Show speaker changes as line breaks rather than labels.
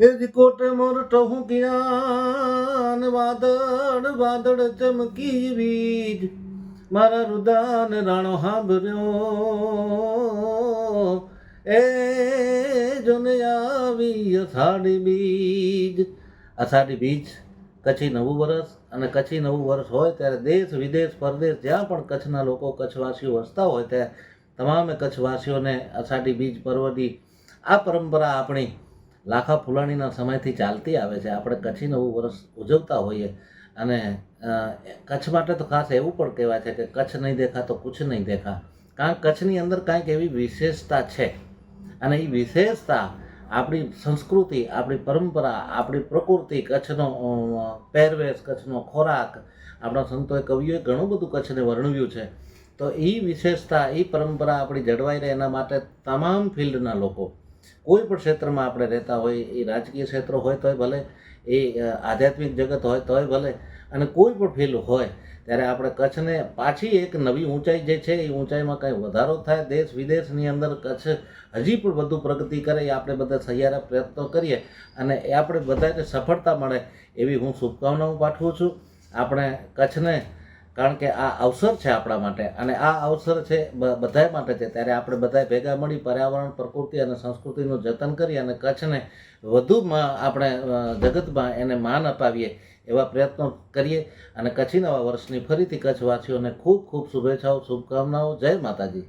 એ કોટે મોર ટહું કિયાન વાદળ વાદળ ચમકી વીજ. મારા રુદાન રાણો હાંભર્યો. એ જોને આવી અષાઢી બીજ. અષાઢી બીજ કચ્છી નવું વર્ષ અને કચ્છી નવું વર્ષ હોય ત્યારે દેશ, વિદેશ, પરદેશ, જ્યાં પણ કચ્છના લોકો કચ્છવાસીઓ વસતા હોય ત્યાં તમામે કચ્છવાસીઓને અષાઢી બીજ પર્વની આ પરંપરા આપણી લાખા ફુલાણીના સમયથી ચાલતી આવે છે. આપણે કચ્છી નવું વર્ષ ઉજવતા હોઈએ અને કચ્છ માટે તો ખાસ એવું પણ કહેવાય છે કે કચ્છ નહીં દેખા તો કુછ નહીં દેખા. કારણ કચ્છની અંદર કાંઈક એવી વિશેષતા છે. અને એ વિશેષતા આપણી સંસ્કૃતિ, આપણી પરંપરા, આપણી પ્રકૃતિ, કચ્છનો પહેરવેશ, કચ્છનો ખોરાક, આપણા સંતોએ, કવિઓએ ઘણું બધું કચ્છને વર્ણવ્યું છે. તો એ વિશેષતા એ પરંપરા આપણી જળવાઈ રહે એના માટે તમામ ફિલ્ડના લોકો કોઈ પણ ક્ષેત્રમાં આપણે રહેતા હોય, એ રાજકીય ક્ષેત્ર હોય તોય ભલે, એ આધ્યાત્મિક જગત હોય તોય ભલે, અને કોઈ પણ ફિલ્ડ હોય, ત્યારે આપણે કચ્છને પાછી એક નવી ઊંચાઈ જે છે, એ ઊંચાઈમાં કંઈ વધારો થાય, દેશ વિદેશની અંદર કચ્છ હજી પણ વધુ પ્રગતિ કરે, એ આપણે બધા સહિયારા પ્રયત્નો કરીએ, અને એ આપણે બધાને સફળતા મળે, એવી હું શુભકામનાઓ પાઠવું છું. આપણે કચ્છને કારણ કે આ અવસર છે આપણા માટે અને આ અવસર છે બધા માટે છે. ત્યારે આપણે બધાય ભેગા મળી પર્યાવરણ, પ્રકૃતિ અને સંસ્કૃતિનું જતન કરી અને કચ્છને વધુમાં આપણે જગતમાં એને માન અપાવીએ એવા પ્રયત્નો કરીએ અને કચ્છી નવા વર્ષની ફરીથી કચ્છવાસીઓને ખૂબ ખૂબ શુભેચ્છાઓ, શુભકામનાઓ. જય માતાજી.